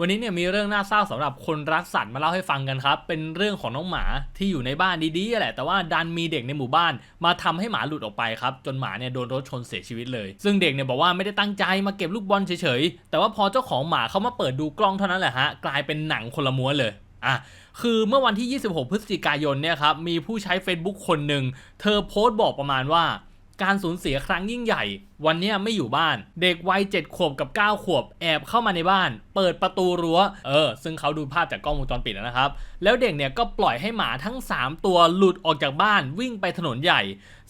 วันนี้เนี่ยมีเรื่องน่าเศร้าสำหรับคนรักสัตว์มาเล่าให้ฟังกันครับ เป็นเรื่องของน้องหมาที่อยู่ในบ้านดีๆแหละ แต่ว่าดันมีเด็กในหมู่บ้าน มาทำให้หมาหลุดออกไปครับ จนหมาเนี่ยโดนรถชนเสียชีวิตเลย ซึ่งเด็กเนี่ยบอกว่าไม่ได้ตั้งใจมาเก็บลูกบอลเฉยๆ แต่ว่าพอเจ้าของหมาเขามาเปิดดูกล้องเท่านั้นแหละฮะ กลายเป็นหนังคนละม้วนเลยอะคือเมื่อวันที่ 26 พฤศจิกายนเนี่ยครับมีผู้ใช้ Facebook คนหนึ่งเธอโพสต์บอกประมาณว่า การสูญเสียครั้งยิ่งใหญ่วันนี้ไม่อยู่บ้าน เด็กวัย7ขวบกับ 9 ขวบแอบเข้ามาในบ้าน เปิดประตูรั้ว เออ ซึ่งเขาดูภาพจากกล้องวงจรปิดนะครับ แล้วเด็กเนี่ยก็ปล่อยให้หมาทั้ง 3 ตัวหลุดออกจากบ้านวิ่งไปถนนใหญ่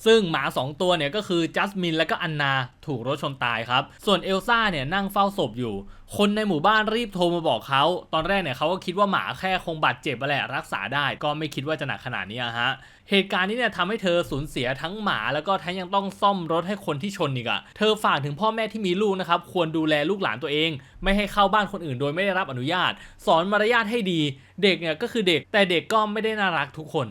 ซึ่งหมา 2 ตัวเนี่ยก็คือจัสมินและก็อันนาถูกรถชนตายครับ ส่วนเอลซ่าเนี่ยนั่งเฝ้าศพอยู่ คนในหมู่บ้านรีบโทรมาบอกเขา ตอนแรกเนี่ยเขาก็คิดว่าหมาแค่คงบาดเจ็บไปแหละรักษาได้ก็ไม่คิดว่าจะหนักขนาดนี้ฮะ เหตุการณ์นี้เนี่ยทำให้เธอสูญเสียทั้งหมาแล้วก็ทั้งยังต้องซ่อมรถให้คนที่ชนอีกอะเธอฝากถึงพ่อแม่ที่มีลูกนะครับควรดูแลลูกหลานตัวเอง ไม่ให้เข้าบ้านคนอื่นโดยไม่ได้รับอนุญาต สอนมารยาทให้ดี เด็กเนี่ยก็คือเด็กแต่เด็กก็ไม่ได้น่ารักทุกคน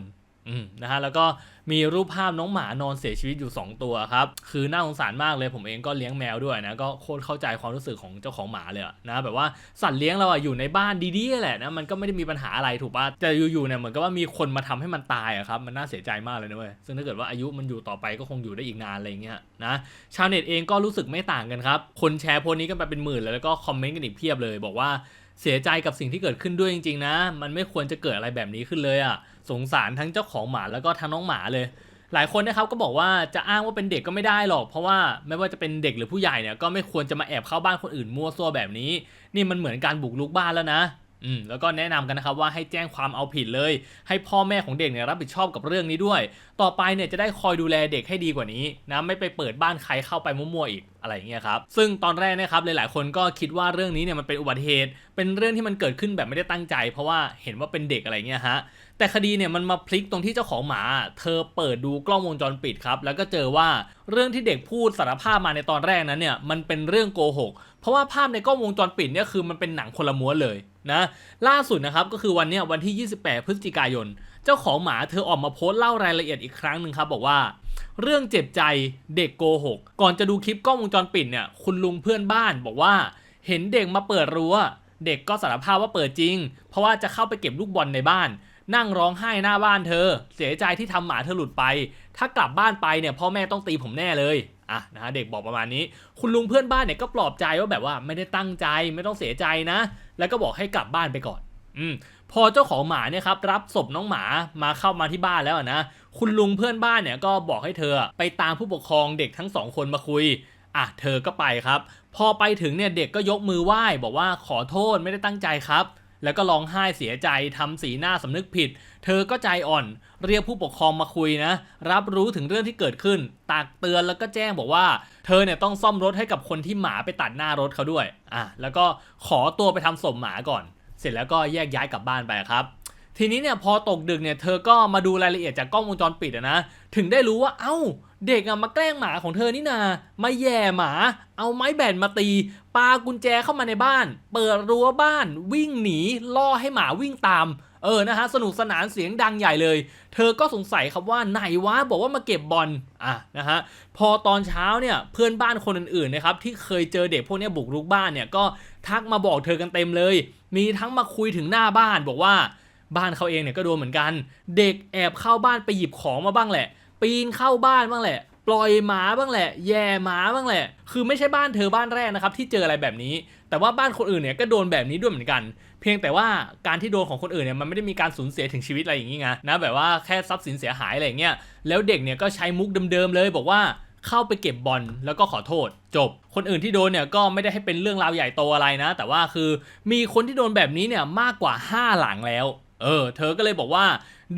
นะฮะแล้วก็มีรูปภาพน้องหมานอนเสียชีวิตอยู่ 2 ตัวครับคือน่าสงสารมากเลยผมเองก็เลี้ยงแมวด้วยนะก็โคตรเข้าใจความรู้สึกของเจ้าของหมาเลยนะแบบว่าสัตว์เลี้ยงเราอะอยู่ในบ้านดีๆแหละนะมันก็ไม่ได้มีปัญหาอะไรถูกปะแต่อยู่ๆเนี่ยเหมือนกับว่ามีคนมาทำให้มันตายอะครับมันน่าเสียใจมากเลยนะเว้ยซึ่งถ้าเกิดว่าอายุมันอยู่ต่อไปก็คงอยู่ได้อีกนานอะไรเงี้ยนะชาวเน็ตเองก็รู้สึกไม่ต่างกันครับคนแชร์โพสต์นี้กันไปเป็นหมื่นเลยแล้วก็คอมเมนต์กันอีกเพียบเลย บอกว่า เสียใจกับสิ่งที่เกิดขึ้นด้วยจริงๆนะ มันไม่ควรจะเกิดอะไรแบบนี้ขึ้นเลยอะสงสารทั้งเจ้าของหมาแล้วก็ทั้งน้องหมาเลย หลายคนนะครับก็บอกว่าจะอ้างว่าเป็นเด็กก็ไม่ได้หรอก เพราะว่าไม่ว่าจะเป็นเด็กหรือผู้ใหญ่เนี่ยก็ไม่ควรจะมาแอบเข้าบ้านคนอื่นมั่วซั่วแบบนี้ นี่มันเหมือนการบุกรุกบ้านแล้วนะ อืมแล้วก็แนะนำกันนะครับว่าให้แจ้งความเอาผิดเลย ให้พ่อแม่ของเด็กเนี่ยรับผิดชอบกับเรื่องนี้ด้วย ต่อไปเนี่ยจะได้คอยดูแลเด็กให้ดีกว่านี้นะไม่ไปเปิดบ้านใครเข้าไปมั่วๆอีกอะไรเงี้ยครับซึ่งตอนแรกนะครับหลายๆคนก็คิดว่าเรื่องนี้เนี่ยมันเป็นอุบัติเหตุ เป็นเรื่องที่มันเกิดขึ้นแบบไม่ได้ตั้งใจ เพราะว่าเห็นว่าเป็นเด็กอะไรเงี้ยฮะแต่คดีเนี่ยมันมาพลิกตรงที่เจ้าของหมา เธอเปิดดูกล้องวงจรปิดครับแล้วก็เจอว่าเรื่องที่เด็กพูดสารภาพมาในตอนแรกนั้นเนี่ยมันเป็นเรื่องโกหก เพราะว่าภาพในกล้องวงจรปิดเนี่ยคือมันเป็นหนังคนละม้วนเลย นะล่าสุดนะครับก็คือวันเนี้ยวันที่ 28 พฤศจิกายน เจ้าของหมาเธอออกมาโพสต์เล่ารายละเอียดอีกครั้งหนึ่งครับบอกว่า เรื่องเจ็บใจเด็กโกหก ก่อนจะดูคลิปกล้องวงจรปิดเนี่ยคุณลุงเพื่อนบ้านบอกว่า เห็นเด็กมาเปิดรั้วเด็กก็สารภาพว่าเปิดจริง เพราะว่าจะเข้าไปเก็บลูกบอลในบ้าน นั่งร้องไห้หน้าบ้านเธอ เสียใจที่ทำหมาเธอหลุดไป ถ้ากลับบ้านไปเนี่ยพ่อแม่ต้องตีผมแน่เลยอะนะฮะเด็กบอกประมาณนี้ คุณลุงเพื่อนบ้านเนี่ยก็ปลอบใจว่าแบบว่าไม่ได้ตั้งใจไม่ต้องเสียใจนะ แล้วก็บอกให้กลับบ้านไปก่อน อืมพอเจ้าของหมาเนี่ยครับรับศพน้องหมามาเข้ามาที่บ้านแล้วนะคุณลุงเพื่อนบ้านเนี่ยก็บอกให้เธอไปตามผู้ปกครองเด็กทั้งสองคนมาคุยอะเธอก็ไปครับ พอไปถึงเนี่ยเด็กก็ยกมือไหว้บอกว่าขอโทษไม่ได้ตั้งใจครับ แล้วก็ร้องไห้เสียใจทำสีหน้าสำนึกผิด เธอก็ใจอ่อน เรียกผู้ปกครองมาคุยนะ รับรู้ถึงเรื่องที่เกิดขึ้น ตักเตือนแล้วก็แจ้งบอกว่า เธอเนี่ยต้องซ่อมรถให้กับคนที่หมาไปตัดหน้ารถเขาด้วยอะแล้วก็ขอตัวไปทำศพหมาก่อน เสร็จแล้วก็แยกย้ายกลับบ้านไปครับ ทีนี้เนี่ยพอตกดึกเนี่ยเธอก็มาดูรายละเอียดจากกล้องวงจรปิดอะนะถึงได้รู้ว่าเอ้าเด็กอะมาแกล้งหมาของเธอนี่นามาแย่หมา เอาไม้แบนมาตีปากุญแจเข้ามาในบ้าน เปิดรั้วบ้าน วิ่งหนีล่อให้หมาวิ่งตามเออนะฮะสนุกสนานเสียงดังใหญ่เลย เธอก็สงสัยครับว่าไหนวะบอกว่ามาเก็บบอลอะนะฮะพอตอนเช้าเนี่ยเพื่อนบ้านคนอื่นๆนะครับที่เคยเจอเด็กพวกนี้บุกรุกบ้านเนี่ยก็ทักมาบอกเธอกันเต็มเลย มีทั้งมาคุยถึงหน้าบ้านบอกว่า บ้านเขาเองเนี่ยก็โดนเหมือนกัน เด็กแอบเข้าบ้านไปหยิบของมาบ้างแหละ ปีนเข้าบ้านบ้างแหละ ปล่อยหมาบ้างแหละ แย่หมาบ้างแหละ คือไม่ใช่บ้านเธอบ้านแรกนะครับที่เจออะไรแบบนี้ แต่ว่าบ้านคนอื่นเนี่ยก็โดนแบบนี้ด้วยเหมือนกัน เพียงแต่ว่าการที่โดนของคนอื่นเนี่ยมันไม่ได้มีการสูญเสียถึงชีวิตอะไรอย่างงี้ไงนะแบบว่าแค่ทรัพย์สินเสียหายอะไรอย่างเงี้ย แล้วเด็กเนี่ยก็ใช้มุกเดิมๆเลยบอกว่าเข้าไปเก็บบอลแล้วก็ขอโทษ จบ คนอื่นที่โดนเนี่ยก็ไม่ได้ให้เป็นเรื่องราวใหญ่โตอะไรนะ แต่ว่าคือมีคนที่โดนแบบนี้เนี่ยมากกว่า 5 หลังแล้ว เออ เธอก็เลยบอกว่า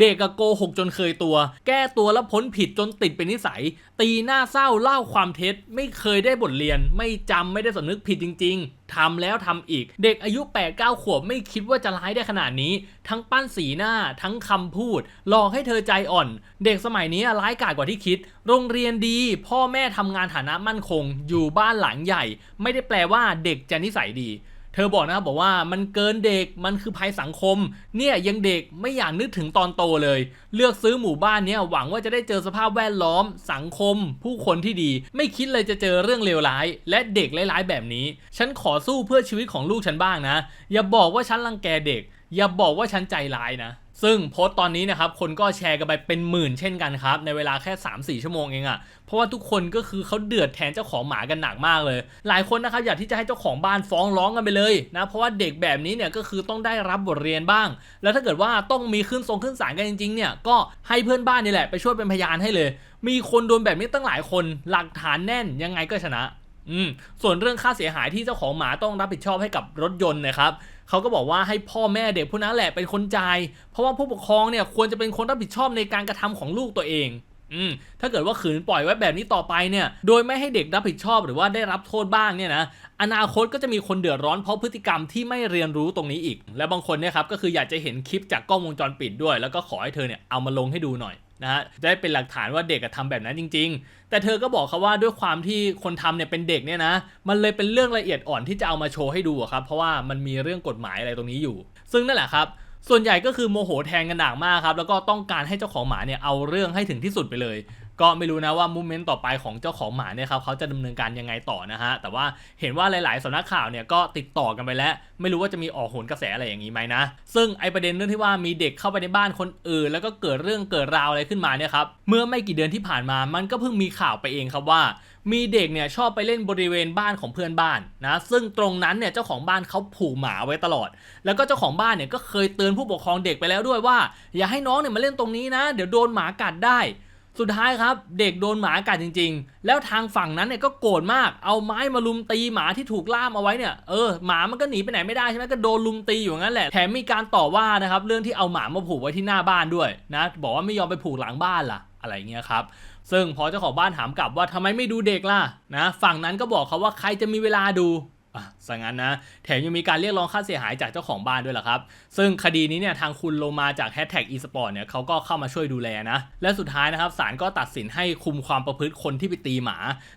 เด็กอะโกหกจนเคยตัว แก้ตัวแล้วพ้นผิดจนติดเป็นนิสัย ตีหน้าเศร้าเล่าความเท็จ ไม่เคยได้บทเรียน ไม่จำไม่ได้สำนึกผิดจริง ๆทำแล้วทำอีก เด็กอายุ 8 9 ขวบไม่คิดว่าจะร้ายได้ขนาดนี้ ทั้งปั้นสีหน้า ทั้งคำพูด หลอกให้เธอใจอ่อน เด็กสมัยนี้ร้ายกาจกว่าที่คิด โรงเรียนดี พ่อแม่ทำงานฐานะมั่นคง อยู่บ้านหลังใหญ่ ไม่ได้แปลว่าเด็กจะนิสัยดี เธอบอกนะครับบอกว่ามันเกินเด็กมันคือภัยสังคม เนี่ยยังเด็กไม่อยากนึกถึงตอนโตเลย เลือกซื้อหมู่บ้านเนี่ยหวังว่าจะได้เจอสภาพแวดล้อม สังคม ผู้คนที่ดี ไม่คิดเลยจะเจอเรื่องเลวร้าย และเด็กร้ายๆแบบนี้ ฉันขอสู้เพื่อชีวิตของลูกฉันบ้างนะ อย่าบอกว่าฉันรังแกเด็ก อย่าบอกว่าฉันใจร้ายนะ ซึ่งโพสต์ตอนนี้นะครับคนก็แชร์กันไปเป็นหมื่นเช่นกันครับ ในเวลาแค่ 3-4 ชั่วโมงเองอะเพราะว่าทุกคนก็คือเขาเดือดแทนเจ้าของหมากันหนักมากเลย หลายคนนะครับอยากที่จะให้เจ้าของบ้านฟ้องร้องกันไปเลยนะเพราะว่าเด็กแบบนี้เนี่ยก็คือต้องได้รับบทเรียนบ้าง แล้วถ้าเกิดว่าต้องมีขึ้นทรงขึ้นศาลกันจริงๆเนี่ยก็ให้เพื่อนบ้านนี่แหละไปช่วยเป็นพยานให้เลย มีคนโดนแบบนี้ตั้งหลายคนหลักฐานแน่นยังไงก็ชนะ อืมส่วนเรื่องค่าเสียหายที่เจ้าของหมาต้องรับผิดชอบให้กับรถยนต์นะครับเขาก็บอกว่าให้พ่อแม่เด็กผู้นั้นแหละเป็นคนจ่าย เพราะว่าผู้ปกครองเนี่ยควรจะเป็นคนรับผิดชอบในการกระทำของลูกตัวเองอืมถ้าเกิดว่าขืนปล่อยไว้แบบนี้ต่อไปเนี่ย โดยไม่ให้เด็กรับผิดชอบหรือว่าได้รับโทษบ้างเนี่ยนะ อนาคตก็จะมีคนเดือดร้อนเพราะพฤติกรรมที่ไม่เรียนรู้ตรงนี้อีก และบางคนเนี่ยครับก็คืออยากจะเห็นคลิปจากกล้องวงจรปิดด้วย แล้วก็ขอให้เธอเนี่ยเอามาลงให้ดูหน่อย นะฮะได้เป็นหลักฐานว่าเด็กอะทำแบบนั้นจริง ๆ แต่เธอก็บอกเขาว่าด้วยความที่คนทำเนี่ยเป็นเด็กเนี่ยนะ มันเลยเป็นเรื่องละเอียดอ่อนที่จะเอามาโชว์ให้ดูครับ เพราะว่ามันมีเรื่องกฎหมายอะไรตรงนี้อยู่ ซึ่งนั่นแหละครับส่วนใหญ่ก็คือโมโหแทนกันหนักมากครับ แล้วก็ต้องการให้เจ้าของหมาเนี่ยเอาเรื่องให้ถึงที่สุดไปเลย ก็ไม่รู้นะว่ามูเมนต์ต่อไปของเจ้าของหมาเนี่ยครับเขาจะดำเนินการยังไงต่อนะฮะแต่ว่าเห็นว่าหลาย ๆสำนักข่าวเนี่ยก็ติดต่อกันไปแล้ว ไม่รู้ว่าจะมีออกโหนกระแสอะไรอย่างนี้ไหมนะ ซึ่งไอประเด็นเรื่องที่ว่ามีเด็กเข้าไปในบ้านคนอื่น แล้วก็เกิดเรื่องเกิดราวอะไรขึ้นมาเนี่ยครับเมื่อไม่กี่เดือนที่ผ่านมามันก็เพิ่งมีข่าวไปเองครับว่า มีเด็กเนี่ยชอบไปเล่นบริเวณบ้านของเพื่อนบ้านนะซึ่งตรงนั้นเนี่ยเจ้าของบ้านเขาผูกหมาไว้ตลอด แล้วก็เจ้าของบ้านเนี่ยก็เคยเตือนผู้ปกครองเด็กไปแล้วด้วยว่า อย่าให้น้องเนี่ยมาเล่นตรงนี้นะ เดี๋ยวโดนหมากัดได้ สุดท้ายครับเด็กโดนหมากัดจริง ๆ แล้วทางฝั่งนั้นเนี่ยก็โกรธมาก เอาไม้มาลุมตีหมาที่ถูกล่ามเอาไว้เนี่ย เออหมามันก็หนีไปไหนไม่ได้ใช่ไหมก็โดนลุมตีอยู่งั้นแหละ แถมมีการต่อว่านะครับเรื่องที่เอาหมามาผูกไว้ที่หน้าบ้านด้วยนะ บอกว่าไม่ยอมไปผูกหลังบ้านล่ะ อะไรเงี้ยครับ ซึ่งพอเจ้าของบ้านถามกลับว่าทำไมไม่ดูเด็กล่ะนะ ฝั่งนั้นก็บอกเขาว่าใครจะมีเวลาดู สังั้นนะ แถมยังมีการเรียกร้องค่าเสียหายจากเจ้าของบ้านด้วยล่ะครับ ซึ่งคดีนี้เนี่ยทางคุณโลมาจากแฮชแท็กอีสปอร์ตเนี่ยเขาก็เข้ามาช่วยดูแลนะ และสุดท้ายนะครับศาลก็ตัดสินให้คุมความประพฤติคนที่ไปตีหมา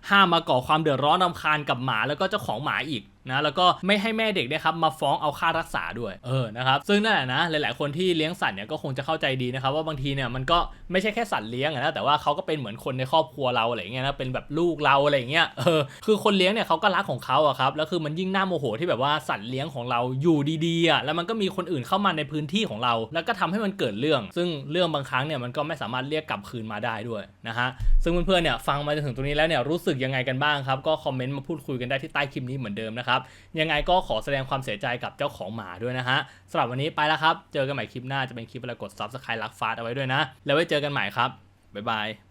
ห้ามมาก่อความเดือดร้อนรำคาญกับหมาแล้วก็เจ้าของหมาอีกนะแล้วก็ไม่ให้แม่เด็กนี่ยครับมาฟ้องเอาค่ารักษาด้วยเออนะครับซึ่งนั่นแหละนะหลาย ๆ คนที่เลี้ยงสัตว์เนี่ยก็คงจะเข้าใจดีนะครับว่าบางทีเนี่ยมันก็ไม่ใช่แค่สัตว์เลี้ยงนะแต่ว่าเขาก็เป็นเหมือนคนในครอบครัวเราอะไรอย่างเงี้ยนะเป็นแบบลูกเราอะไรอย่างเงี้ยเออคือคนเลี้ยงเนี่ยเขาก็รักของเขาอะครับแล้วคือมันยิ่งน่าโมโหที่แบบว่าสัตว์เลี้ยงของเราอยู่ดีๆอะแล้วมันก็มีคนอื่นเข้ามาในพื้นที่ของเรา แล้วก็ทำให้มันเกิดเรื่อง ซึ่งเรื่องบางครั้งเนี่ยมันก็ไม่สามารถเรียกกลับคืนมาได้ด้วยนะฮะซึ่งเพื่อนๆเนี่ยฟังมาจนถึงตรงนี้แล้วเนี่ยรู้สึกยังไงกันบ้างครับก็คอมเมนต์มาพูดคุยกันได้ที่ใต้คลิปนี้เหมือนเดิมนะครับยังไงก็ขอแสดงความเสียใจกับเจ้าของหมาด้วยนะฮะสำหรับวันนี้ไปแล้วครับ เจอกันใหม่คลิปหน้าจะเป็นคลิปอะไรกดซับสไครต์รักฟาดเอาไว้ด้วยนะ แล้วไว้เจอกันใหม่ครับบ๊ายบาย